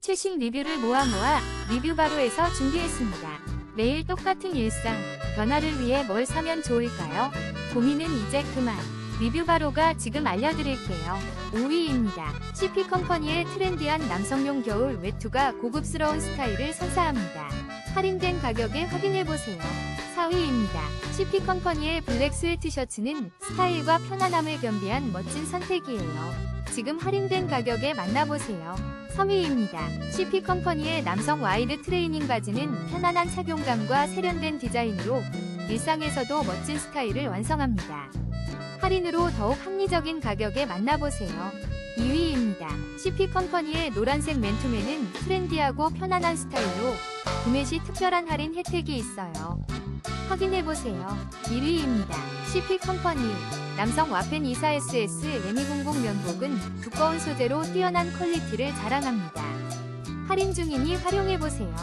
최신 리뷰를 모아 모아 리뷰 바로에서 준비했습니다. 매일 똑같은 일상, 변화를 위해 뭘 사면 좋을까요? 고민은 이제 그만. 리뷰 바로가 지금 알려드릴게요. 5위입니다. CP 컴퍼니의 트렌디한 남성용 겨울 외투가 고급스러운 스타일을 선사합니다. 할인된 가격에 확인해보세요. 4위입니다. CP 컴퍼니의 블랙 스웨트 셔츠는 스타일과 편안함을 겸비한 멋진 선택이에요. 지금 할인된 가격에 만나보세요. 3위입니다. CP 컴퍼니의 남성 와이드 트레이닝 바지는 편안한 착용감과 세련된 디자인으로 일상에서도 멋진 스타일을 완성합니다. 할인으로 더욱 합리적인 가격에 만나보세요. 2위입니다. CP 컴퍼니의 노란색 맨투맨은 트렌디하고 편안한 스타일로 구매 시 특별한 할인 혜택이 있어요. 확인해보세요. 1위입니다. CP 컴퍼니 남성 와펜 24SS 레미공공 면복은 두꺼운 소재로 뛰어난 퀄리티를 자랑합니다. 할인 중이니 활용해보세요.